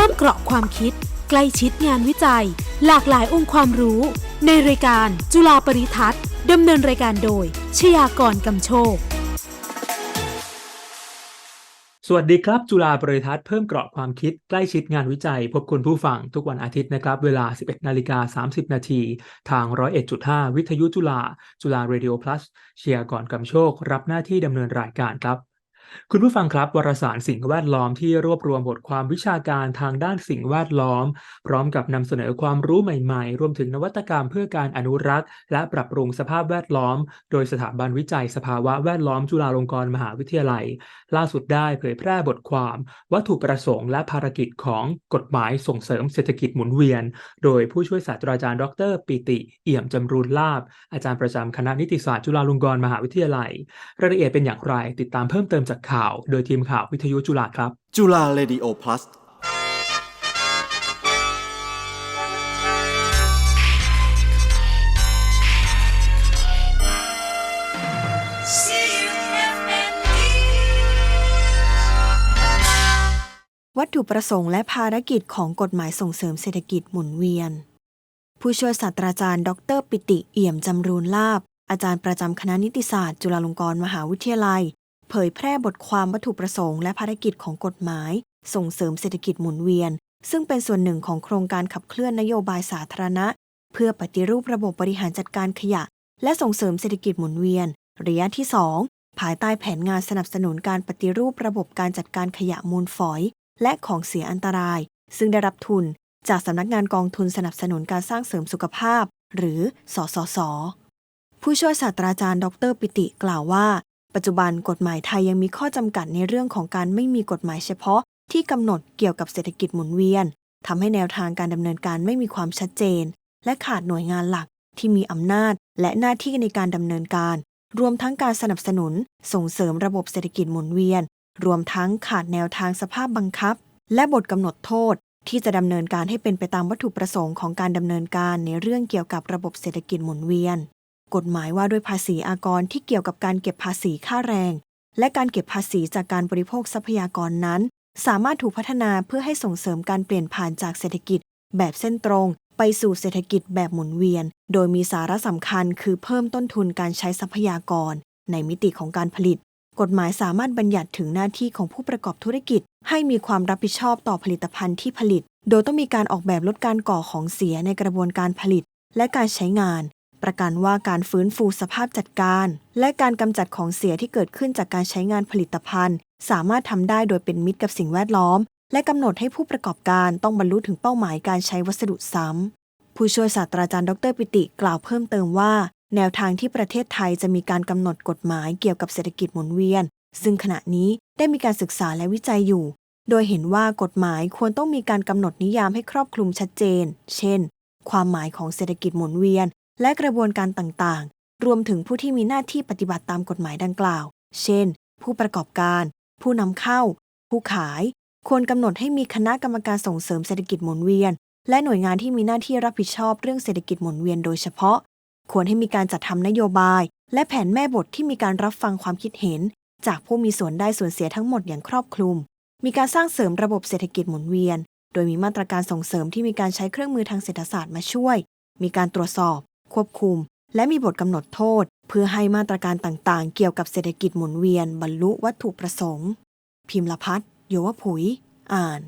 พิ่มเกราะความคิด ใกล้ชิดงานวิจัย หลากหลายองค์ความรู้ ในรายการจุฬาปริทัศน์ดำเนินรายการโดย ชยากรกำโชค สวัสดีครับ จุฬาบริทัศน์เพิ่มเกราะความคิดใกล้ชิดงานวิจัย พบคุณผู้ฟังทุกวันอาทิตย์นะครับ เวลา 11นาฬิกา30 นาทีทาง 101.5 วิทยุจุฬาจุฬา Radio Plus เชียร์ก่อนกำโชค รับหน้าที่ดำเนินรายการครับ คุณผู้ฟังครับวารสารสิ่งแวดล้อมที่รวบรวมบทความวิชาการทางด้านสิ่งแวดล้อม พร้อมกับนำเสนอความรู้ใหม่ๆ รวมถึงนวัตกรรมเพื่อการอนุรักษ์ และปรับปรุงสภาพแวดล้อม โดยสถาบันวิจัยสภาวะแวดล้อมจุฬาลงกรณ์มหาวิทยาลัย ล่าสุดได้เผยแพร่บทความ วัตถุประสงค์และภารกิจของกฎหมายส่งเสริมเศรษฐกิจหมุนเวียน โดยผู้ช่วยศาสตราจารย์ดร ปิติ เอี่ยมจำรูนลาบอาจารย์ประจำคณะนิติศาสตร์จุฬาลงกรณ์มหาวิทยาลัย รายละเอียดเป็นอย่างไรติดตามเพิ่มเติมจากข่าว โดยทีมข่าววิทยุจุฬาครับ จุฬาเรดิโอพลัสวัตถุประสงค์และภารกิจของกฎหมายส่งเสริมเศรษฐกิจหมุนเวียน ผู้ช่วยศาสตราจารย์ ดร ปิติเอี่ยมจำรูนลาบ อาจารย์ประจำคณะนิติศาสตร์ จุฬาลงกรณ์มหาวิทยาลัย เผยแพร่บทความวัตถุประสงค์และภารกิจของกฎหมาย ส่งเสริมเศรษฐกิจหมุนเวียน ซึ่งเป็นส่วนหนึ่งของโครงการขับเคลื่อนนโยบายสาธารณะ เพื่อปฏิรูประบบบริหารจัดการขยะ และส่งเสริมเศรษฐกิจหมุนเวียน ระยะที่ 2 ภายใต้แผนงานสนับสนุนการปฏิรูประบบการจัดการขยะมูลฝอย และของเสียอันตราย ซึ่งได้รับทุน จากสำนักงานกองทุนสนับสนุนการสร้างเสริมสุขภาพ หรือ สสสผู้ช่วยศาสตราจารย์ ดร ปิติกล่าวว่า ปัจจุบันกฎหมายไทยยังมีข้อจำกัดในเรื่องของการไม่มีกฎหมายเฉพาะ ที่กำหนดเกี่ยวกับเศรษฐกิจหมุนเวียนทำให้แนวทางการดำเนินการไม่มีความชัดเจน และขาดหน่วยงานหลักที่มีอำนาจและหน้าที่ในการดำเนินการ รวมทั้งการสนับสนุน ส่งเสริมระบบเศรษฐกิจหมุนเวียน รวมทั้งขาดแนวทางสภาพบังคับ และบทกำหนดโทษ ที่จะดำเนินการให้เป็นไปตามวัตถุประสงค์ของการดำเนินการในเรื่องเกี่ยวกับระบบเศรษฐกิจหมุนเวียน กฎหมายว่าด้วยภาษีอากรที่เกี่ยวกับการเก็บภาษีค่าแรง และการเก็บภาษีจากการบริโภคทรัพยากรนั้น สามารถถูกพัฒนาเพื่อให้ส่งเสริมการเปลี่ยนผ่านจากเศรษฐกิจ แบบเส้นตรง ไปสู่เศรษฐกิจแบบหมุนเวียน โดยมีสาระสำคัญคือเพิ่มต้นทุนการใช้ทรัพยากร ในมิติของการผลิต กฎหมายสามารถบัญญัติถึงหน้าที่ของผู้ประกอบธุรกิจ ให้มีความรับผิดชอบต่อผลิตภัณฑ์ที่ผลิต โดยต้องมีการออกแบบลดการก่อของเสียในกระบวนการผลิต และการใช้งาน ประกันว่าการฟื้นฟูสภาพจัดการ และการกำจัดของเสียที่เกิดขึ้นจากการใช้งานผลิตภัณฑ์ สามารถทำได้โดยเป็นมิตรกับสิ่งแวดล้อม และกำหนดให้ผู้ประกอบการต้องบรรลุถึงเป้าหมายการใช้วัสดุซ้ำผู้ช่วยศาสตราจารย์ดรปิติกล่าวเพิ่มเติมว่า แนวทางที่ประเทศไทยจะมีการกำหนดกฎหมายเกี่ยวกับเศรษฐกิจหมุนเวียน ซึ่งขณะนี้ได้มีการศึกษาและวิจัยอยู่ โดยเห็นว่ากฎหมายควรต้องมีการกำหนดนิยามให้ครอบคลุมชัดเจน เช่น ความหมายของเศรษฐกิจหมุนเวียน และกระบวนการต่างๆ รวมถึงผู้ที่มีหน้าที่ปฏิบัติตามกฎหมายดังกล่าว เช่น ผู้ประกอบการ ผู้นำเข้า ผู้ขาย ควรกำหนดให้มีคณะกรรมการส่งเสริมเศรษฐกิจหมุนเวียน และหน่วยงานที่มีหน้าที่รับผิดชอบเรื่องเศรษฐกิจหมุนเวียนโดยเฉพาะ ควรให้มีการจัดทำนโยบาย และแผนแม่บทที่มีการรับฟังความคิดเห็น จากผู้มีส่วนได้ส่วนเสียทั้งหมดอย่างครอบคลุม มีการสร้างเสริมระบบเศรษฐกิจหมุนเวียน โดยมีมาตรการส่งเสริมที่มีการใช้เครื่องมือทางเศรษฐศาสตร์มาช่วย มีการตรวจสอบ ควบคุม และมีบทกำหนดโทษ เพื่อให้มาตรการต่างๆ เกี่ยวกับเศรษฐกิจหมุนเวียนบรรลุวัตถุประสงค์ พิมพ์ละพัฒน์โยวผุย อ่าน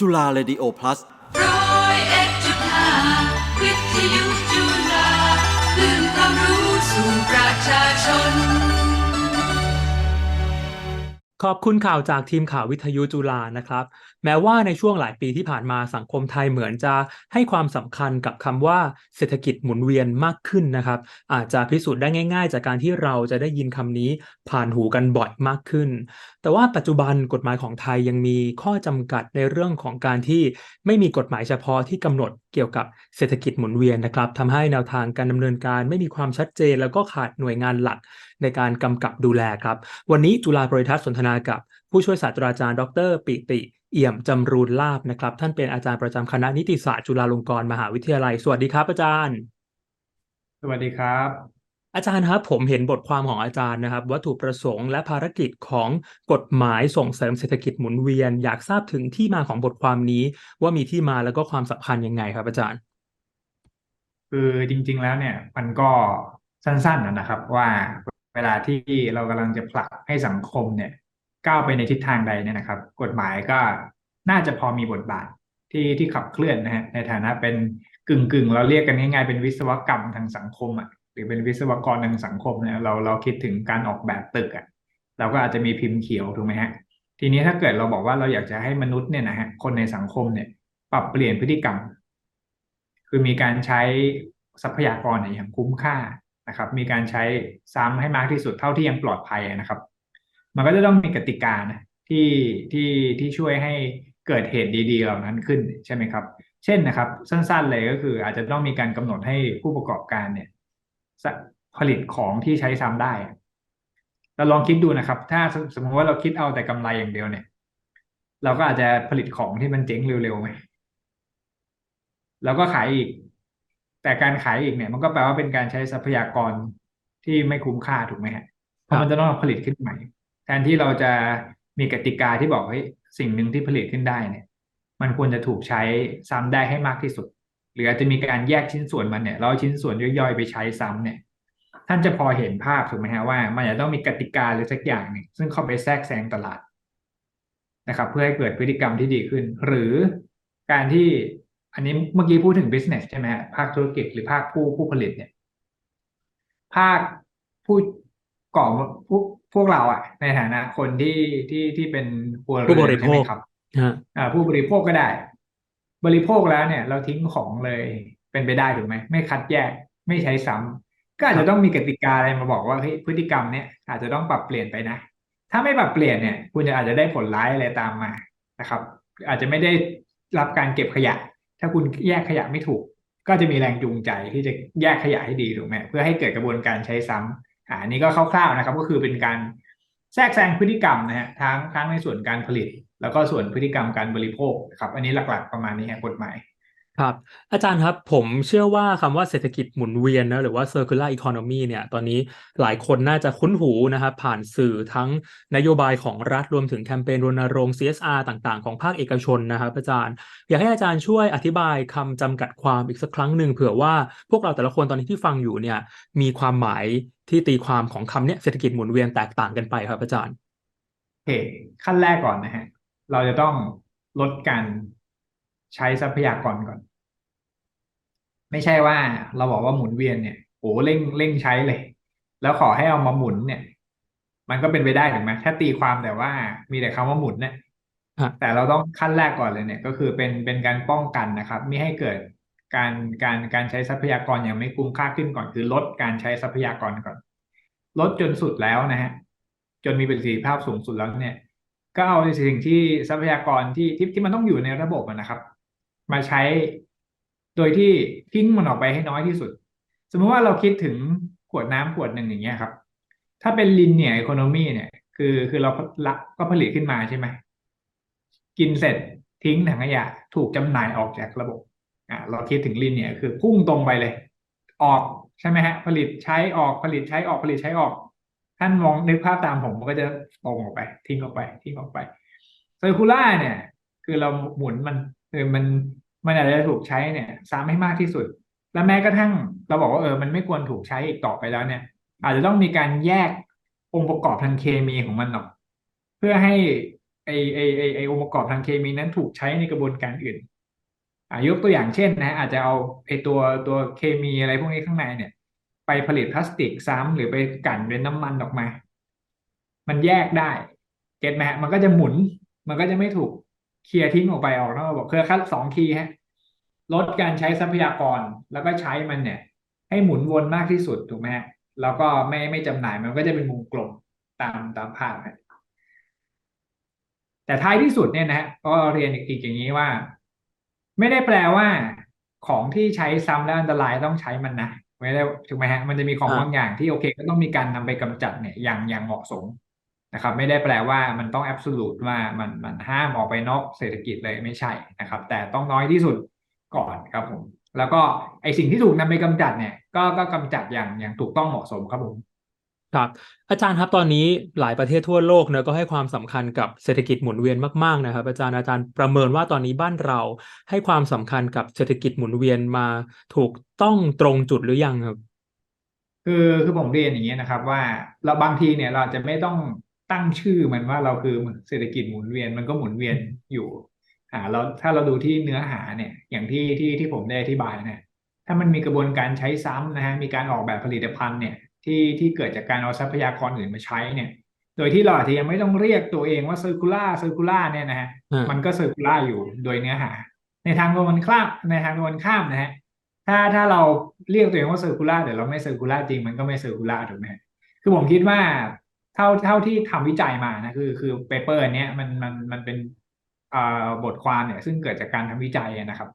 จุฬาเรดิโอพลัสร้อยเอ็ดจุดห้าวิทยุจุฬาคลื่นความรู้สู่ประชาชน ขอบคุณข่าวจากทีมข่าววิทยุจุฬานะครับ แม้ว่าในช่วงหลายปีที่ผ่านมาสังคมไทยเหมือนจะให้ความสำคัญกับคำว่าเศรษฐกิจหมุนเวียนมากขึ้นนะครับ อาจจะพิสูจน์ได้ง่าย ๆ จากการที่เราจะได้ยินคำนี้ผ่านหูกันบ่อยมากขึ้น แต่ว่าปัจจุบันกฎหมายของไทยยังมีข้อจำกัดในเรื่องของการที่ไม่มีกฎหมายเฉพาะที่กำหนดเกี่ยวกับเศรษฐกิจหมุนเวียนนะครับทำให้แนวทางการดำเนินการไม่มีความชัดเจน แล้วก็ขาดหน่วยงานหลักในการกำกับดูแลครับ วันนี้จุฬาบริทัศน์สนทนากับผู้ช่วยศาสตราจารย์ ดร ปิติ เอี่ยมจำรูนลาบนะครับ ท่านเป็นอาจารย์ประจำคณะนิติศาสตร์จุฬาลงกรณ์มหาวิทยาลัย สวัสดีครับ อาจารย์ สวัสดีครับ อาจารย์ครับผมเห็นบทความของอาจารย์นะครับ วัตถุประสงค์และภารกิจของกฎหมายส่งเสริมเศรษฐกิจหมุนเวียน อยากทราบถึงที่มาของบทความนี้ ว่ามีที่มาแล้วก็ความสำคัญยังไงครับ อาจารย์ คือจริง ๆ แล้วเนี่ย มันก็สั้นๆนะนะครับว่าเวลาที่เรากำลังจะผลักให้สังคมเนี่ย ก้าวไปในทิศทางใดเนี่ยนะครับ กฎหมายก็น่าจะพอมีบทบาทที่ที่ขับเคลื่อนนะฮะในฐานะเป็นกึ่งกึ่งเราเรียกกันง่ายๆเป็นวิศวกรรมทางสังคมอะหรือเป็นวิศวกรทางสังคมเนี่ยเราเราคิดถึงการออกแบบตึกอะเราก็อาจจะมีพิมพ์เขียวถูกไหมฮะทีนี้ถ้าเกิดเราบอกว่าเราอยากจะให้มนุษย์เนี่ยนะฮะคนในสังคมเนี่ย ปรับเปลี่ยนพฤติกรรม คือมีการใช้ทรัพยากรอย่างคุ้มค่านะครับ มีการใช้ซ้ำให้มากที่สุดเท่าที่ยังปลอดภัยนะครับ มันก็จะต้องมีกติกานะที่ที่ที่ช่วยให้เกิดเหตุดีๆเหล่านั้นขึ้นใช่ไหมครับ เช่นนะครับ สั้นๆเลยก็คือ อาจจะต้องมีการกำหนดให้ผู้ประกอบการเนี่ยผลิตของที่ใช้ซ้ำได้เราลองคิดดูนะครับ ถ้าสมมติว่าเราคิดเอาแต่กำไรอย่างเดียวเนี่ย เราก็อาจจะผลิตของที่มันเจ๊งเร็วๆไหมแล้วก็ขายอีก แต่การขายอีกเนี่ย มันก็แปลว่าเป็นการใช้ทรัพยากรที่ไม่คุ้มค่าถูกไหมฮะเพราะมันจะต้องผลิตขึ้นใหม่ แทนที่เราจะมีกติกาที่บอกเฮ้ยสิ่งหนึ่งที่ผลิตขึ้นได้เนี่ย มันควรจะถูกใช้ซ้ำได้ให้มากที่สุด หรืออาจจะมีการแยกชิ้นส่วนมันเนี่ยเราเอาชิ้นส่วนย่อยๆไปใช้ซ้ำเนี่ย ท่านจะพอเห็นภาพถูกไหมฮะว่า มันจะต้องมีกติกาหรือสักอย่างหนึ่งซึ่งเข้าไปแทรกแซงตลาดนะครับ เพื่อให้เกิดพฤติกรรมที่ดีขึ้น หรือการที่อันนี้เมื่อกี้พูดถึง business ใช่ไหมฮะภาคธุรกิจหรือภาคผู้ผู้ผลิตเนี่ย ภาคผู้ก่อพวก พวกเราอะ ในฐานะคนที่ที่ที่เป็นครัวเรืผู้บอนริโภใช่ไหมค ครับฮะอ่าผู้บริโภคก็ได้ บริโภคแล้วเนี่ย เราทิ้งของเลยเป็นไปได้ถูกไหมไม่คัดแยกไม่ใช้ซ้ำก็อาจจะต้องมีกติกาอะไรมาบอกว่าเฮ้ยพฤติกรรมเนี่ยอาจจะต้องปรับเปลี่ยนไปนะ ถ้าไม่ปรับเปลี่ยนเนี่ย คุณจะอาจจะได้ผลร้ายอะไรตามมานะครับ อาจจะไม่ได้รับการเก็บขยะ ถ้าคุณแยกขยะไม่ถูก ก็จะมีแรงจูงใจที่จะแยกขยะให้ดีถูกไหมเพื่อให้เกิดกระบวนการใช้ซ้ำ อ่าอันนี้ก็คร่าวๆนะครับ ก็คือเป็นการแทรกแซงพฤติกรรมนะฮะทั้งทั้งในส่วนการผลิต แล้วก็ส่วนพฤติกรรมการบริโภคนะครับ อันนี้หลักๆประมาณนี้ฮะกฎหมาย ครับ อาจารย์ครับ ผมเชื่อว่าคำว่าเศรษฐกิจหมุนเวียนนะหรือว่า circular economy เนี่ยตอนนี้หลายคนน่าจะคุ้นหูนะครับผ่านสื่อทั้งนโยบายของรัฐรวมถึงแคมเปญรณรงค์ CSR ต่างๆ ของภาคเอกชนนะครับอาจารย์ อยากให้อาจารย์ช่วยอธิบายคำจำกัดความอีกสักครั้งหนึ่งเผื่อว่าพวกเราแต่ละคนตอนนี้ที่ฟังอยู่เนี่ยมีความหมายที่ตีความของคำเนี้ยเศรษฐกิจหมุนเวียนแตกต่างกันไปครับอาจารย์โอเคขั้นแรกก่อนนะฮะเราจะต้องลดการ ใช้ทรัพยากรก่อน ไม่ใช่ว่าเราบอกว่าหมุนเวียนเนี่ยโอ้เร่งเร่งใช้เลย แล้วขอให้เอามาหมุนเนี่ย มันก็เป็นไปได้ถูกไหมถ้าตีความแต่ว่ามีแต่คำว่าหมุนเนี่ยฮะแต่เราต้องขั้นแรกก่อนเลยเนี่ย ก็คือเป็นเป็นการป้องกันนะครับไม่ให้เกิดการการการใช้ทรัพยากรอย่างไม่คุ้มค่าขึ้นก่อนคือลดการใช้ทรัพยากรก่อน ลดจนสุดแล้วนะฮะจนมีประสิทธิภาพสูงสุดแล้วเนี่ย ก็เอาสิ่งที่ทรัพยากรที่ที่ที่มันต้องอยู่ในระบบอะนะครับ มาใช้ โดยที่ทิ้งมันออกไปให้น้อยที่สุด สมมติว่าเราคิดถึงขวดน้ำขวดหนึ่งอย่างเงี้ยครับ ถ้าเป็นลินเนี่ยอีโคโนมีเนี่ย คือคือเราละก็ผลิตขึ้นมาใช่ไหมกินเสร็จทิ้งถังขยะถูกจำหน่ายออกจากระบบอ่าเราคิดถึงลินเนี่ย คือพุ่งตรงไปเลย ออกใช่ไหมฮะ ผลิตใช้ออกผลิตใช้ออกผลิตใช้ออก ท่านมองนึกภาพตามผมมันก็จะตรงออกไป ทิ้งออกไปทิ้งออกไปเซอร์คูล่าเนี่ย คือเราหมุนมัน คือมันมันอาจจะถูกใช้เนี่ย ซ้ำให้มากที่สุด และแม้กระทั่งเราบอกว่าเออมันไม่ควรถูกใช้อีกต่อไปแล้วเนี่ย อาจจะต้องมีการแยกองค์ประกอบทางเคมีของมันออก เพื่อให้ไอไอไอไอองค์ประกอบทางเคมีนั้นถูกใช้ในกระบวนการอื่นอ่ายกตัวอย่างเช่นนะ อาจจะเอาไอตัวตัวเคมีอะไรพวกนี้ข้างในเนี่ย ไปผลิตพลาสติกซ้ำหรือไปกลั่นเป็นน้ำมันออกมา มันแยกได้ เก็ตไหมฮะมันก็จะหมุน มันก็จะไม่ถูก เคลียร์ทิ้งออกไปออกนอกระบบคือขั้นสองคีย์ฮะลดการใช้ทรัพยากรแล้วก็ใช้มันเนี่ย ให้หมุนวนมากที่สุดถูกไหมฮะแล้วก็ไม่ไม่จำหน่ายมันก็จะเป็นวงกลมตามตามภาพฮะแต่ท้ายที่สุดเนี่ยนะฮะก็เรียนอีกอย่างนี้ว่า ไม่ได้แปลว่า ของที่ใช้ซ้ำแล้วอันตรายต้องใช้มันนะไม่ได้ถูกไหมฮะมันจะมีของอ่าบางอย่างที่โอเค ก็ต้องมีการนำไปกำจัดเนี่ยอย่างอย่างเหมาะสม นะครับไม่ได้แปลว่ามันต้องแอบสูตว่ามันมันห้ามออกไปนอกเศรษฐกิจเลยไม่ใช่นะครับ แต่ต้องน้อยที่สุดก่อนครับผม แล้วก็ไอสิ่งที่ถูกนำไปกำจัดเนี่ยก็ก็กำจัดอย่างอย่างถูกต้องเหมาะสมครับผมครับอาจารย์ครับตอนนี้หลายประเทศทั่วโลกเนอะก็ให้ความสำคัญกับเศรษฐกิจหมุนเวียนมากๆนะครับ อาจารย์อาจารย์ประเมินว่าตอนนี้บ้านเราให้ความสำคัญกับเศรษฐกิจหมุนเวียนมาถูกต้องตรงจุดหรือยังครับ คือคือผมเรียนอย่างนี้ยนะครับ ว่าเราบางทีเนี่ยเราอาจจะไม่ต้อง ตั้งชื่อมันว่าเราคือเศรษฐกิจหมุนเวียนมันก็หมุนเวียนอยู่อ่าเราถ้าเราดูที่เนื้อหาเนี่ย อย่างที่ที่ที่ผมได้อธิบายเนี่ยถ้ามันมีกระบวนการใช้ซ้ำนะฮะมีการออกแบบผลิตภัณฑ์เนี่ยที่ที่เกิดจากการเอาทรัพยากรอื่นมาใช้เนี่ย โดยที่เราอาจจะยังไม่ต้องเรียกตัวเองว่าเซอร์คูล่าเซอร์คูล่าเนี่ยนะฮะอ่ามัมันก็เซอร์คูล่าอยู่โดยเนื้อหา ในทางตรงกันข้ามในทางตรงกันข้ามนะฮะถ้าถ้าเราเรียกตัวเองว่าเซอร์คูล่าแต่เราไม่เซอร์คูล่าจริงมันก็ไม่เซอร์คูล่าถูกไหมฮะคือผมคิดว่า เท่าเท่าที่ทำวิจัยมานะคือคือเปเปอร์เนี้ยมันมันมันเป็นอ่าบทความเนี่ย ซึ่งเกิดจากการทำวิจัยนะครับ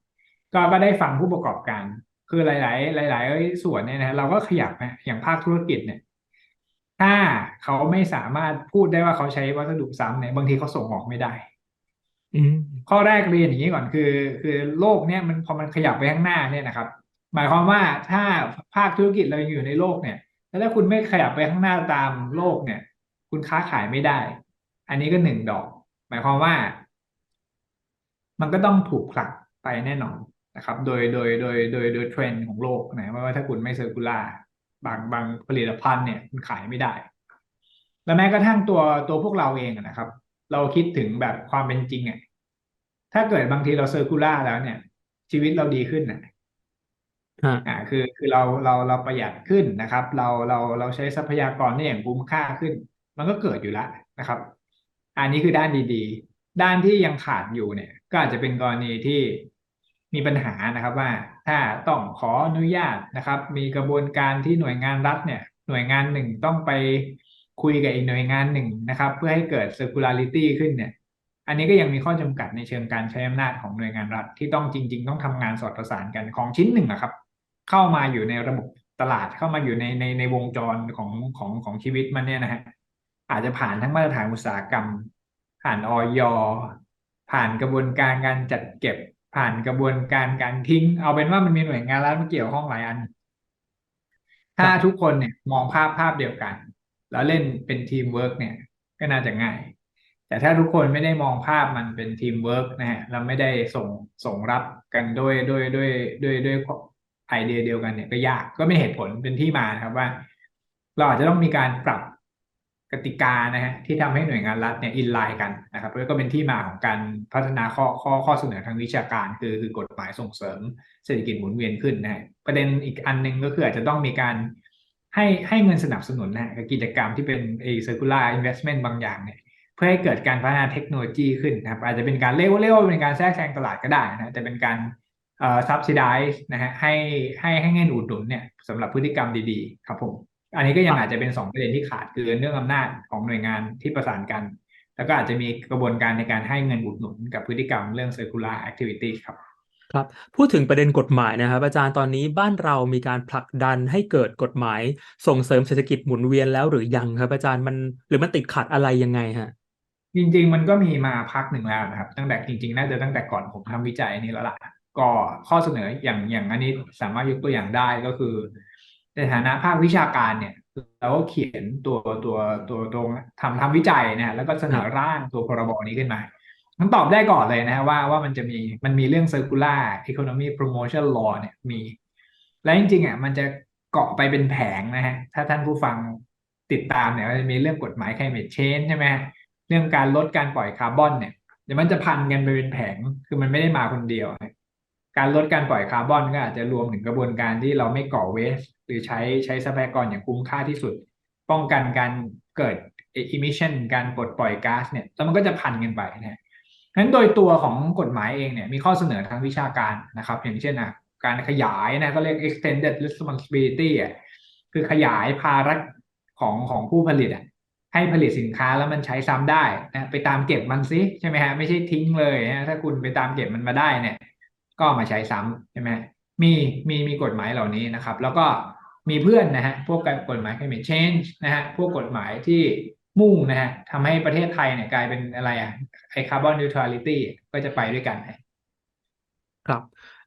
ก็ก็ได้ฟังผู้ประกอบการ คือหลาย ๆ หลาย ๆ ส่วนเนี่ยนะเราก็ขยับนะอย่างภาคธุรกิจเนี่ย ถ้าเขาไม่สามารถพูดได้ว่าเขาใช้วัสดุซ้ำเนี่ยบางทีเขาส่งออกไม่ได้อืมข้อแรกเรียนอย่างนี้ก่อนคือ คือโลกเนี่ยมันพอมันขยับไปข้างหน้าเนี่ยนะครับ หมายความว่าถ้าภาคธุรกิจเรายังอยู่ในโลกเนี่ย แล้วถ้าคุณไม่ขยับไปข้างหน้าตามโลกเนี่ย คุณค้าขายไม่ได้ อันนี้ก็หนึ่งดอก หมายความว่า มันก็ต้องถูกผลักไปแน่นอนนะครับ โดยโดยโดยโดยโดยเทรนด์ของโลกนะว่าถ้าคุณไม่เซอร์คูลาบางบางผลิตภัณฑ์เนี่ยคุณขายไม่ได้ และแม้กระทั่งตัวตัวพวกเราเองนะครับ เราคิดถึงแบบความเป็นจริงอะถ้าเกิดบางทีเราเซอร์คูลาแล้วเนี่ย ชีวิตเราดีขึ้นนะ ฮะ อ่าคือคือเราเราเราประหยัดขึ้นนะครับ เราเราเราใช้ทรัพยากรได้อย่างคุ้มค่าขึ้น มันก็เกิดอยู่แล้วนะครับ อันนี้คือด้านดีๆ ด้านที่ยังขาดอยู่เนี่ย ก็อาจจะเป็นกรณีที่มีปัญหานะครับว่าถ้าต้องขออนุญาตนะครับ มีกระบวนการที่หน่วยงานรัฐเนี่ย หน่วยงานหนึ่งต้องไปคุยกับอีกหน่วยงานหนึ่งนะครับ เพื่อให้เกิด circularity ขึ้นเนี่ย อันนี้ก็ยังมีข้อจำกัดในเชิงการใช้อำนาจของหน่วยงานรัฐที่ต้องจริง ๆ ต้องทำงานสอดประสานกันของชิ้นหนึ่งอะครับ เข้ามาอยู่ในระบบตลาดเข้ามาอยู่ในในในวงจรของของของชีวิตมันเนี่ยนะฮะอาจจะผ่านทั้งมาตรฐานอุตสาหกรรม ผ่านออยผ่านกระบวนการการจัดเก็บ ผ่านกระบวนการการทิ้ง เอาเป็นว่ามันมีหน่วยงานรัฐมาเกี่ยวข้องหลายอัน ถ้าทุกคนเนี่ยมองภาพภาพเดียวกัน แล้วเล่นเป็นทีมเวิร์กเนี่ย ก็น่าจะง่าย แต่ถ้าทุกคนไม่ได้มองภาพมันเป็นทีมเวิร์กนะฮะเราไม่ได้ส่งส่งรับกันด้วยด้วยด้วยด้วยด้วย ไอเดียเดียวกันเนี่ยก็ยากก็ไม่เหตุผลเป็นที่มานะครับว่า เราอาจจะต้องมีการปรับกติกานะฮะที่ทำให้หน่วยงานรัฐเนี่ยอินไลน์กันนะครับแล้วก็เป็นที่มาของการพัฒนาข้อข้อข้อเสนอทางวิชาการ คือคือกฎหมายส่งเสริมเศรษฐกิจหมุนเวียนขึ้นนะฮะประเด็นอีกอันหนึ่งก็คืออาจจะต้องมีการให้ให้เงินสนับสนุนนะฮะกับกิจกรรมที่เป็นเอ circular investment บางอย่างเนี่ยเพื่อให้เกิดการพัฒนาเทคโนโลยีขึ้นนะครับอาจจะเป็นการเรียกว่าเรียกว่าเป็นการแทรกแซงตลาดก็ได้นะแต่เป็นการ เอ่อ subsidize นะฮะให้ให้ให้เงินอุดหนุนเนี่ยสำหรับพฤติกรรมดีๆ ครับผม อันนี้ก็ยังอาจจะเป็นสองประเด็นที่ขาดคือเรื่องอำนาจของหน่วยงานที่ประสานกัน แล้วก็อาจจะมีกระบวนการในการให้เงินอุดหนุนกับพฤติกรรมเรื่อง circular activity ครับครับพูดถึงประเด็นกฎหมายนะครับ อาจารย์ตอนนี้บ้านเรามีการผลักดันให้เกิดกฎหมายส่งเสริมเศรษฐกิจหมุนเวียนแล้วหรือยังครับ อาจารย์มันหรือมันติดขัดอะไรยังไงฮะจริง ๆ มันก็มีมาพักหนึ่งแล้วนะครับ ตั้งแต่จริง ๆ น่าจะตั้งแต่ก่อนผมทำวิจัยนี้แล้วล่ะ ก็ข้อเสนออย่างอย่างอันนี้สามารถยกตัวอย่างได้ก็คือ ในฐานะภาควิชาการเนี่ยเราก็เขียนตัวตัวตัวตัวทำทำวิจัยนะฮะแล้วก็เสนอร่างตัวพรบนี้ขึ้นมามันตอบได้ก่อนเลยนะฮะว่าว่ามันจะมีมันมีเรื่อง circular economy promotion law เนี่ยมี และจริงๆอะมันจะเกาะไปเป็นแผงนะฮะถ้าท่านผู้ฟังติดตามเนี่ยมันจะมีเรื่องกฎหมาย climate change ใช่ไหมเรื่องการลดการปล่อยคาร์บอนเนี่ยเดี๋ยวมันจะพันกันไปเป็นแผงคือมันไม่ได้มาคนเดียวนะ การลดการปล่อยคาร์บอนก็อาจจะรวมถึงกระบวนการที่เราไม่ก่อเวสหรือใช้ใช้ทรัพยากรอย่างคุ้มค่าที่สุด ป้องกันการเกิด emission การปลดปล่อยก๊าซเนี่ยแล้วมันก็จะพันกันไปนะฮะนั้นโดยตัวของกฎหมายเองเนี่ยมีข้อเสนอทางวิชาการนะครับ อย่างเช่นนะการขยายนะก็เรียก extended responsibility อะคือขยายภาระของของผู้ผลิตอะให้ผลิตสินค้าแล้วมันใช้ซ้ำได้นะไปตามเก็บมันซิใช่ไหมฮะไม่ใช่ทิ้งเลยนะถ้าคุณไปตามเก็บมันมาได้เนี่ย ก็มาใช้ซ้ำใช่ไหมมีมีมีกฎหมายเหล่านี้นะครับ แล้วก็มีเพื่อนนะฮะพวกกฎหมาย climate change นะฮะพวกกฎหมายที่มุ่งนะฮะทำให้ประเทศไทยเนี่ยกลายเป็นอะไรอะไอคาร์บอนนิวทรัลิตี้ก็จะไปด้วยกันครับ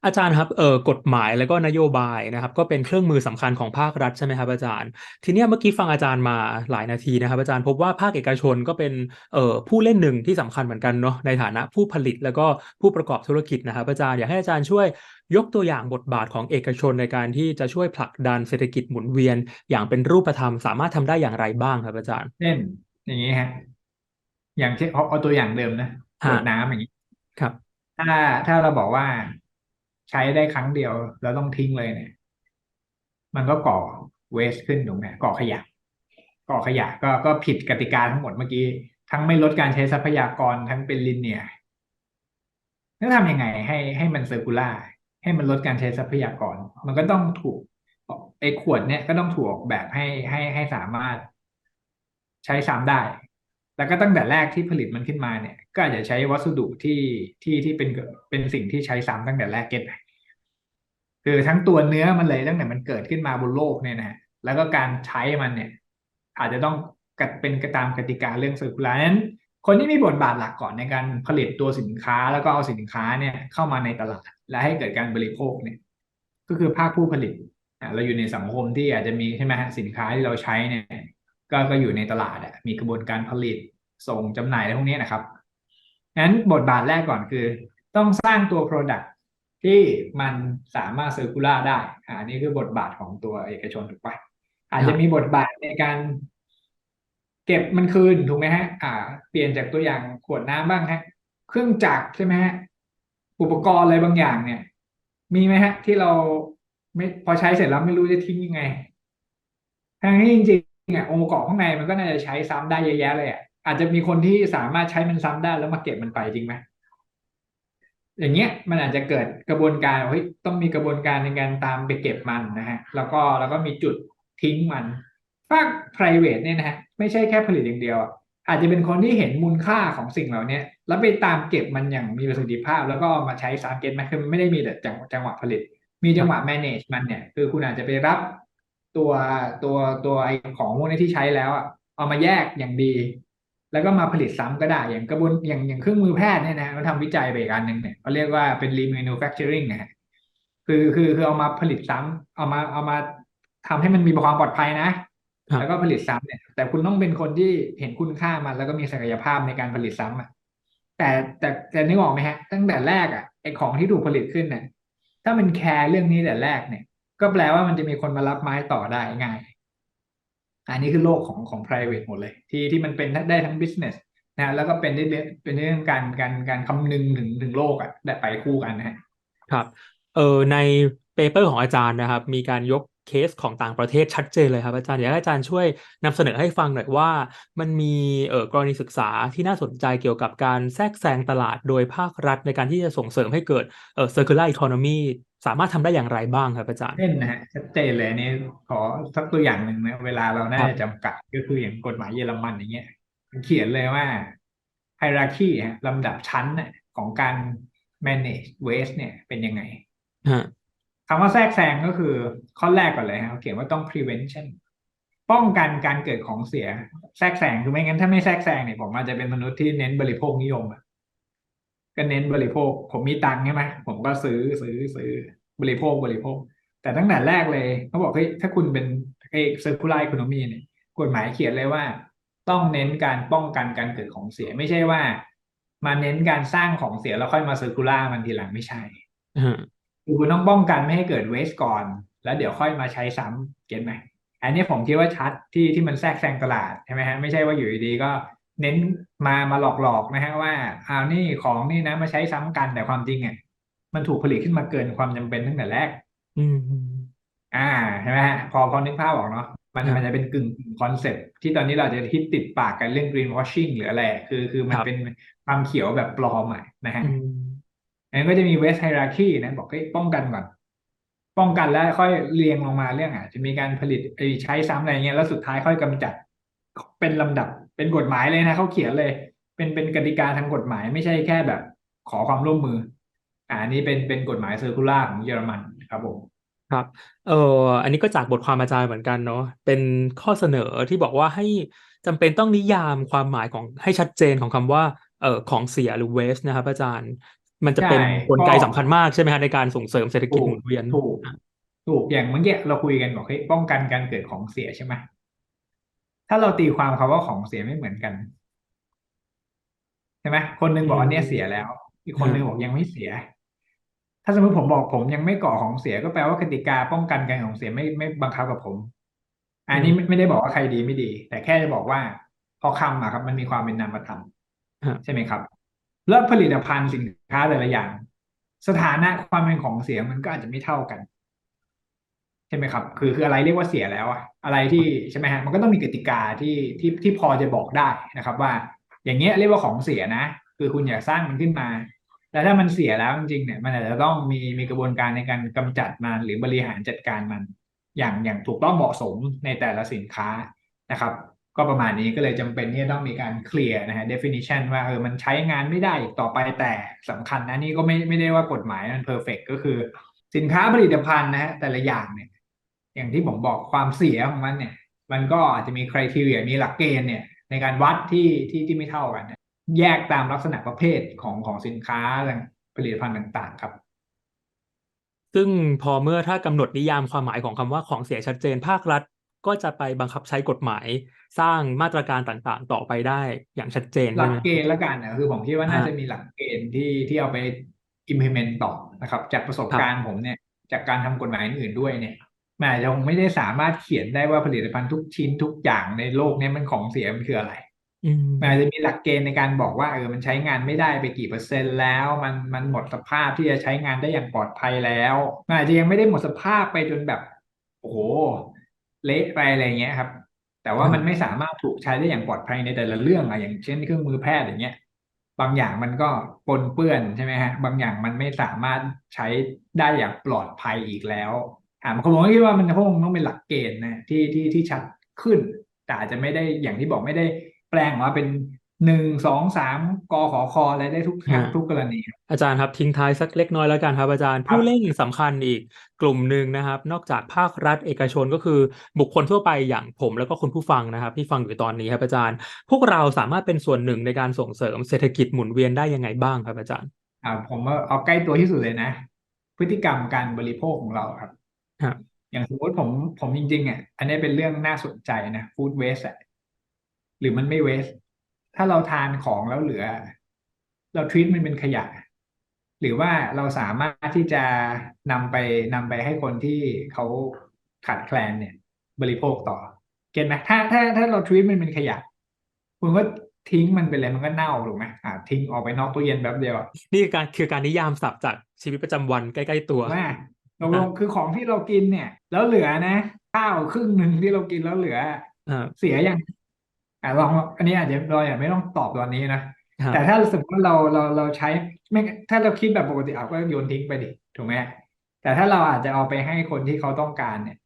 อาจารย์ครับเอ่อกฎหมายแล้วก็นโยบายนะครับ ก็เป็นเครื่องมือสำคัญของภาครัฐใช่ไหมครับอาจารย์ ทีนี้เมื่อกี้ฟังอาจารย์มาหลายนาทีนะครับ อาจารย์พบว่าภาคเอกชนก็เป็นเอ่อผู้เล่นหนึ่งที่สำคัญเหมือนกันเนาะในฐานะผู้ผลิตแล้วก็ผู้ประกอบธุรกิจนะครับ อาจารย์อยากให้อาจารย์ช่วยยกตัวอย่างบทบาทของเอกชนในการที่จะช่วยผลักดันเศรษฐกิจหมุนเวียน อย่างเป็นรูปธรรมสามารถทำได้อย่างไรบ้างครับอาจารย์เช่นอย่างนี้ฮะอย่างเช่นเอาตัวอย่างเดิมนะขวดน้ำอย่างนี้ครับ ถ้าถ้าเราบอกว่า ใช้ได้ครั้งเดียว แล้วต้องทิ้งเลยเนี่ย มันก็ก่อเวสขึ้นถูกไหมก่อขยะ ก่อขยะก็ก็ผิดกติกาทั้งหมดเมื่อกี้ ทั้งไม่ลดการใช้ทรัพยากรทั้งเป็นลินเนียร์แล้วทำยังไงให้ให้มันเซอร์คูล่าให้มันลดการใช้ทรัพยากร มันก็ต้องถูกไอ้ขวดเนี่ยก็ต้องถูกออกแบบให้ให้ให้สามารถใช้ซ้ำได้ แล้วก็ตั้งแต่แรกที่ผลิตมันขึ้นมาเนี่ย ก็อาจจะใช้วัสดุที่ที่ที่เป็นเป็นสิ่งที่ใช้ซ้ำตั้งแต่แรกเก็ตไหมคือทั้งตัวเนื้อมันเลยตั้งแต่มันเกิดขึ้นมาบนโลกเนี่ยนะแล้วก็การใช้มันเนี่ย อาจจะต้องกัดเป็นตามกติกาเรื่องเซอร์คูลานั้น คนที่มีบทบาทหลักก่อนในการผลิตตัวสินค้าแล้วก็เอาสินค้าเนี่ยเข้ามาในตลาด และให้เกิดการบริโภคเนี่ย ก็คือภาคผู้ผลิตเราอยู่ในสังคมที่อาจจะมีใช่ไหมฮะสินค้าที่เราใช้เนี่ย ก็ก็อยู่ในตลาดมีกระบวนการผลิต ส่งจำหน่ายอะไรพวกนี้นะครับงั้นบทบาทแรกก่อนคือ ต้องสร้างตัว Product ที่มันสามารถเซอร์คูลาได้อ่านี่คือบทบาทของตัวเอกชนถูกปะอาจจะมีบทบาทในการเก็บมันคืนถูกไหมฮะ อ่า เปลี่ยนจากตัวอย่างขวดน้ำบ้างฮะ เครื่องจักรใช่ไหมฮะ อุปกรณ์อะไรบางอย่างเนี่ย มีไหมฮะ ที่เราไม่พอใช้เสร็จแล้วไม่รู้จะทิ้งยังไงทางที่จริงๆอะองค์ประกอบข้างในมันก็น่าจะใช้ซ้ำได้เยอะแยะเลยอะ อาจจะมีคนที่สามารถใช้มันซ้ำได้แล้วมาเก็บมันไปจริงไหมอย่างเงี้ยมันอาจจะเกิดกระบวนการเฮ้ยต้องมีกระบวนการในการตามไปเก็บมันนะฮะแล้วก็แล้วก็มีจุดทิ้งมันภาค private เนี่ยนะฮะไม่ใช่แค่ผลิตอย่างเดียว อาจจะเป็นคนที่เห็นมูลค่าของสิ่งเหล่านี้แล้วไปตามเก็บมันอย่างมีประสิทธิภาพ แล้วก็ามาใช้สารเก็ตไหมคือไม่ได้มีแต่จังจังหวะผลิต มีจังหวะ manage มันเนี่ยคือคุณอาจจะไปรับตัวตัวตัวไอของพวกนี้ที่ใช้แล้วอะเอามาแยกอย่างดี แล้วก็มาผลิตซ้ำก็ได้ อย่างกระบวนอย่างอย่างเครื่องมือแพทย์เนี่ยนะมันทำวิจัยไปอีกอันหนึ่งเนี่ยเขาเรียกว่าเป็น remanufacturing นะฮะคือคือคือเอามาผลิตซ้ำเอามาเอามาทำให้มันมีความปลอดภัยนะครับแล้วก็ผลิตซ้ำเนี่ย แต่คุณต้องเป็นคนที่เห็นคุณค่ามัน แล้วก็มีศักยภาพในการผลิตซ้ำอะแต่แต่แต่นึกออกไหมฮะ ตั้งแต่แรกอะไอของที่ถูกผลิตขึ้นเนี่ยถ้ามันแคร์เรื่องนี้แต่แรกเนี่ย ก็แปลว่ามันจะมีคนมารับไม้ต่อได้ง่าย อันนี้คือโลกของของ private หมดเลย ที่ที่มันเป็นได้ทั้ง business นะแล้วก็เป็นได้เป็นเรื่องการการการคำนึงถึงถึงโลกอะได้ไปคู่กันนะฮะครับ เออในเปเปอร์ของอาจารย์นะครับ มีการยกเคสของต่างประเทศชัดเจนเลยครับอาจารย์อยากให้อาจารย์ช่วยนำเสนอให้ฟังหน่อยว่า มันมีเอ่อกรณีศึกษาที่น่าสนใจเกี่ยวกับการแทรกแซงตลาดโดยภาครัฐในการที่จะส่งเสริมให้เกิดเอ่อ circular economy สามารถทำได้อย่างไรบ้างครับอาจารย์เช่นนะฮะชัดเจนเลยอันนี้ขอสักตัวอย่างหนึ่งนะเวลาเราน่าครับจะจำกัดก็คืออย่างกฎหมายเยอรมันอย่างเงี้ยมันเขียนเลยว่า hierarchy ฮะลำดับชั้นน่ะของการ manage waste เนี่ยเป็นยังไงฮะ คำว่าแทรกแซงก็คือข้อแรกก่อนเลยฮะเขาเขียนว่าต้อง prevention ป้องกันการเกิดของเสียแทรกแซงคือไม่งั้นถ้าไม่แทรกแซงเนี่ยผมอาจจะเป็นมนุษย์ที่เน้นบริโภคนิยมอะก็เน้นบริโภค ผมมีตังค์ใช่ไหมผมก็ซื้อซื้อซื้อบริโภคบริโภค แต่ตั้งแต่แรกเลยเขาบอกเฮ้ยถ้าคุณเป็นไอ้ circular economy เนี่ยกฎหมายเขียนเลยว่า ต้องเน้นการป้องกันการเกิดของเสียไม่ใช่ว่า มาเน้นการสร้างของเสียแล้วค่อยมา circular มันทีหลังไม่ใช่ คือคุณต้องป้องกันไม่ให้เกิดเวสก่อน แล้วเดี๋ยวค่อยมาใช้ซ้ำเก็ตไหมอันนี้ผมคิดว่าชัดที่ที่มันแทรกแซงตลาดใช่ไหมฮะไม่ใช่ว่าอยู่ดีๆก็เน้นมามาหลอกๆนะฮะว่าเอาวนี่ของนี่นะมาใช้ซ้ำกันแต่ความจริงอะมันถูกผลิตขึ้นมาเกินความจำเป็นตั้งแต่แรก อืมอ่าใช่ไหมฮะพอพอนึกภาพออกเนาะมันครับมันจะเป็นกึ่งคอนเซ็ปที่ตอนนี้เราจะฮิตติดปากกันเรื่อง green washing หรืออะไร คือคือมันครับเป็นความเขียวแบบปลอมอะนะฮะอืมอั นนี้ก็จะมีเวสไฮรักีนะบอกเฮ้ยป้องกันก่อน ป้องกันแล้วค่อยเรียงลงมาเรื่องอะ จะมีการผลิตไอ้ใช้ซ้ำอะไรเงี้ยแล้วสุดท้ายค่อยกำจัด เป็นลำดับเป็นกฎหมายเลยนะเขาเขียนเลย เป็นเป็นกติกาทางกฎหมายไม่ใช่แค่แบบ ขอความร่วมมือ อ่าอันนี้เป็นเป็นกฎหมายเซอร์คูล่าของเยอรมันครับผมครับ เอออันนี้ก็จากบทความอาจารย์เหมือนกันเนาะ เป็นข้อเสนอที่บอกว่าให้จำเป็นต้องนิยามความหมายของให้ชัดเจนของคำว่า เอ่อ ของเสียหรือ waste นะครับอาจารย์ มันจะเป็นใช่กลไกก็สำคัญมากใช่ไหมฮะในการส่งเสริมเศรษฐกิจถูหกมุนเวียนถูกอะถูกอย่างเมื่อกี้เราคุยกันบอกเฮ้ยป้องกันการเกิดของเสียใช่ไหมถ้าเราตีความคำว่าของเสียไม่เหมือนกันใช่ไหมคนหนึงบอกอันเนี้ยเสียแล้ว อีกคนหนึงบอกยังไม่เสีย ถ้าสมมติผมบอกผมยังไม่ก่อของเสียก็แปลว่ากติกาป้องกันการของเสียไม่ไม่บังคับกับผม อันนี้ไม่ไม่ได้บอกว่าใครดีไม่ดี แต่แค่จะบอกว่า พอคำอะครับ มันมีความเป็นนามธรรมฮะใช่ไหมครับ แล้วผลิตภัณฑ์สินค้าแต่ละอย่าง สถานะความเป็นของเสียมันก็อาจจะไม่เท่ากัน ใช่ไหมครับ คือคืออะไรเรียกว่าเสียแล้วอะอะไรที่ใช่ไหมฮะมันก็ต้องมีกติกาที่ที่ที่พอจะบอกได้นะครับ ว่า อย่างเงี้ยเรียกว่าของเสียนะ คือคุณอยากสร้างมันขึ้นมาแล้วถ้ามันเสียแล้วจริงๆเนี่ยมันอาจจะต้องมีมีกระบวนการในการกำจัดมันหรือบริหารจัดการมัน อย่างอย่างถูกต้องเหมาะสมในแต่ละสินค้านะครับ ก็ประมาณนี้ก็เลยจำเป็นที่จะต้องมีการเคลียร์นะฮะ definition ว่าเออมันใช้งานไม่ได้อีกต่อไปแต่สำคัญนะนี่ก็ไม่ไม่ได้ว่ากฎหมายมัน perfect ก็คือ สินค้าผลิตภัณฑ์นะฮะแต่ละอย่างเนี่ย อย่างที่ผมบอกความเสียของมันเนี่ย มันก็อาจจะมีคุณทีเรียมีหลักเกณฑ์เนี่ย ในการวัดที่ที่ที่ไม่เท่ากันแยกตามลักษณะประเภทของของสินค้าผลิตภัณฑ์ต่างๆ ครับซึ่งพอเมื่อถ้ากำหนดนิยามความหมายของคำว่าของเสียชัดเจนภาครัฐ ก็จะไปบังคับใช้กฎหมายสร้างมาตรการต่างๆ ต่อไปได้อย่างชัดเจนหลัใช่กไหมเกณฑ์ละกันนะคือผมคิดว่าน่าอ่าจะมีหลักเกณฑ์ที่ที่เอาไป implement ต่อนะครับ จากประสบครับการณ์ผมเนี่ย จากการทำกฎหมายอื่นๆด้วยเนี่ยมันอาจจะคงไม่ได้สามารถเขียนได้ว่าผลิตภัณฑ์ทุกชิ้นทุกอย่างในโลกเนี้มันของเสียมันคืออะไรอืมมันอาจจะมีหลักเกณฑ์ในการบอกว่าเออมันใช้งานไม่ได้ไปกี่เปอร์เซ็นต์แล้ว มันมันหมดสภาพที่จะใช้งานได้อย่างปลอดภัยแล้วมันอาจจะยังไม่ได้หมดสภาพไปจนแบบ โอ้โห เละไปอะไรเงี้ยครับ แต่ว่าอืมมันไม่สามารถถูกใช้ได้อย่างปลอดภัยในแต่ละเรื่องอะอย่างเช่นเครื่องมือแพทย์อย่างเงี้ย บางอย่างมันก็ปนเปื้อนใช่ไหมฮะ บางอย่างมันไม่สามารถใช้ได้อย่างปลอดภัยอีกแล้วอ่าผมก็คิดว่ามันคงต้องเป็นหลักเกณฑ์นะที่ที่ที่ชัดขึ้น แต่อาจจะไม่ได้อย่างที่บอกไม่ได้แปลงออกมาเป็น หนึ่งสองสามกขอคออะไรได้ทุกอย่างทุกกรณีอาจารย์ครับทิ้งท้ายสักเล็กน้อยแล้วกันครับ อาจารย์ครับผู้เล่นสำคัญอีกกลุ่มหนึ่งนะครับ นอกจากภาครัฐเอกชนก็คือบุคคลทั่วไปอย่างผมแล้วก็คุณผู้ฟังนะครับ ที่ฟังอยู่ตอนนี้ครับอาจารย์ พวกเราสามารถเป็นส่วนหนึ่งในการส่งเสริมเศรษฐกิจหมุนเวียนได้ยังไงบ้างครับอาจารย์อ่าผมว่าเอาใกล้ตัวที่สุดเลยนะ พฤติกรรมการบริโภคของเราครับครับอย่างสมมติผมผมจริงๆอะอันนี้เป็นเรื่องน่าสนใจนะฟู้ดเวสอะหรือมันไม่เวส ถ้าเราทานของแล้วเหลือ เราท e ี t มันเป็นขยะ หรือว่าเราสามารถที่จะนำไปนำไปให้คนที่เขาขาดแคลนเนี่ย บริโภคต่อ เก็ตไหมถ้าถ้าถ้าเราท e ี t มันเป็นขยะคุณก็ทิ้งมันไปเลยมันก็เน่าถูกไหมอ่าทิ้งออกไปนอกตู้เย็นแป๊บเดียวอะนี่คือการคือการนิยามศัพท์จากชีวิตประจำวันใกล้ๆตัวว่าตกลงคือของที่เรากินเนี่ย แล้วเหลือนะข้าวครึ่งหนึ่งที่เรากินแล้วเหลืออ่าเสียยัง อะลองอันนี้อาจจะเราอย่าไม่ต้องตอบตอนนี้นะครับแต่ถ้าสมมติว่าเราเราเราใช้ไม่ถ้าเราคิดแบบปกติเอาก็โยนทิ้งไปดิถูกไหมแต่ถ้าเราอาจจะเอาไปให้คนที่เขาต้องการเนี่ย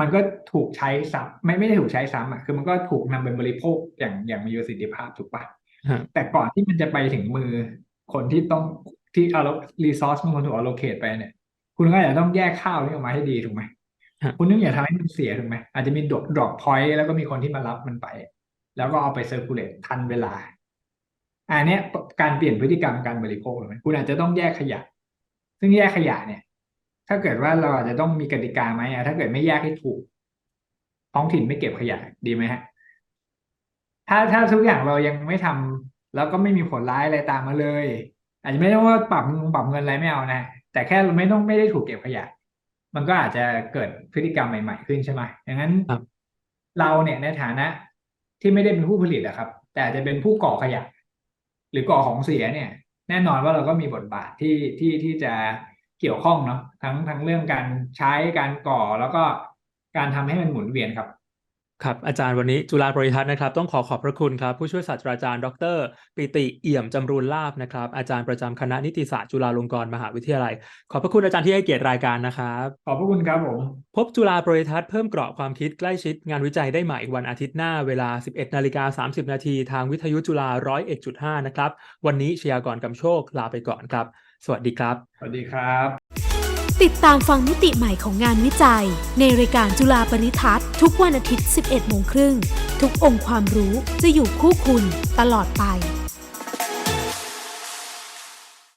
มันก็ถูกใช้ซ้ำไม่ไม่ได้ถูกใช้ซ้ำอะคือมันก็ถูกนำไปบริโภคอย่างอย่างมีประสิทธิภาพถูกปะฮะแต่ก่อนที่มันจะไปถึงมือคนที่ต้องที่เอารีซอสมันควรถูก allocate ไปเนี่ย คุณก็อาจจะต้องแยกข้าวนี้ออกมาให้ดีถูกไหมฮะ คุณนึกอย่าทำให้มันเสียถูกไหมอาจจะมีดรอปดรอปพอยต์แล้วก็มีคนที่มารับมันไป แล้วก็เอาไปเซอร์คูลเลตทันเวลา อันนี้การเปลี่ยนพฤติกรรมการบริโภคถูกไหมคุณอาจจะต้องแยกขยะ ซึ่งแยกขยะเนี่ย ถ้าเกิดว่าเราอาจจะต้องมีกติกาไหมถ้าเกิดไม่แยกให้ถูก ท้องถิ่นไม่เก็บขยะดีไหมฮะ ถ้าถ้าทุกอย่างเรายังไม่ทำแล้วก็ไม่มีผลร้ายอะไรตามมาเลย อาจจะไม่ต้องว่าปรับปรับเงินอะไรไม่เอานะแต่แค่เราไม่ต้องไม่ได้ถูกเก็บขยะ มันก็อาจจะเกิดพฤติกรรมใหม่ ๆ ขึ้นใช่ไหมดังนั้นครับเราเนี่ยในฐานะที่ไม่ได้เป็นผู้ผลิตอะครับ แต่อาจจะเป็นผู้ก่อขยะ หรือก่อของเสียเนี่ย แน่นอนว่าเราก็มีบทบาทที่ที่ที่จะเกี่ยวข้องเนาะทั้งทั้งเรื่องการใช้การก่อแล้วก็การทำให้มันหมุนเวียนครับ ครับอาจารย์วันนี้จุฬาบริทัศน์นะครับ ต้องขอขอบพระคุณครับ ผู้ช่วยศาสตราจารย์ ดร ปิติเอี่ยมจำรูนลาบนะครับ อาจารย์ประจำคณะนิติศาสตร์จุฬาลงกรณ์มหาวิทยาลัย ขอบพระคุณอาจารย์ที่ให้เกียรติรายการนะครับ ขอบพระคุณครับผม พบจุฬาบริทัศน์เพิ่มเกราะความคิดใกล้ชิดงานวิจัยได้ใหม่วันอาทิตย์หน้าเวลา 11นาฬิกา30 นาทีทางวิทยุจุฬา101.5 นะครับ วันนี้ชยากรกำโชคลาไปก่อนครับ สวัสดีครับ สวัสดีครับ ติดตามฟังมิติใหม่ของงานวิจัย ในรายการจุฬาปริทัศน์ทุกวันอาทิตย์ 11 โมงครึ่ง ทุกองค์ความรู้จะอยู่คู่คุณตลอดไป